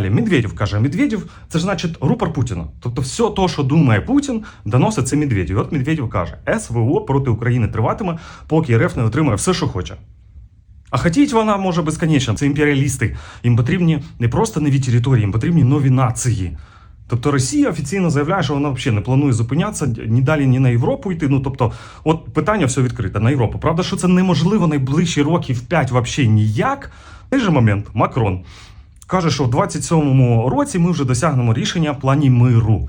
Медведєв каже, Медведєв це ж значить рупор Путіна. Тобто, все то, що думає Путін, доносить це. І От Медведєв каже, СВО проти України триватиме, поки РФ не отримає все, що хоче. А хотіть вона може безконечно. Це імперіалісти. Їм потрібні не просто нові території, їм потрібні нові нації. Тобто Росія офіційно заявляє, що вона взагалі не планує зупинятися ні далі, ні на Європу йти. Ну тобто, от питання все відкрите на Європу. Правда, що це неможливо найближчі років 5 взагалі ніяк. Той же момент Макрон каже, що в 27-му році ми вже досягнемо рішення в плані миру.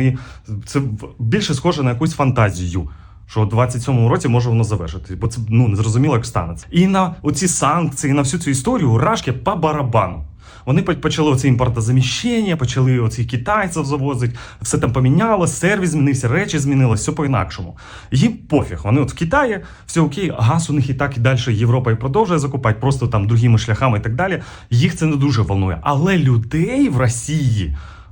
і це більше схоже на якусь фантазію. Що у 27-му році може воно завершити, бо це ну не зрозуміло, як станеться. І на оці санкції, на всю цю історію рашки по барабану. Вони почали оце імпортозаміщення, почали оці китайців завозити, все там помінялося, сервіс змінився, речі змінилось, все по-інакшому. Їм пофіг. Вони от в Китаї, все окей, газ у них і так і далі Європа і продовжує закупати, просто там другими шляхами і так далі. Їх це не дуже волнує. Але людей в Росії.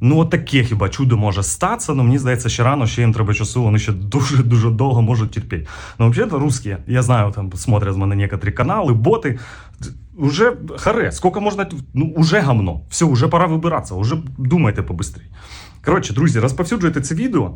Ну, от таке хіба чудо може статися, але мені здається, ще рано, ще їм треба часу, вони ще дуже-дуже довго можуть терпіти. Ну, взагалі, русські, я знаю, там смотрять з мене некоторі канали, боти. Уже харе, скільки можна, ну, уже гамно. Все, уже пора вибиратися, уже думайте побыстрій. Коротше, друзі, розповсюджуйте це відео.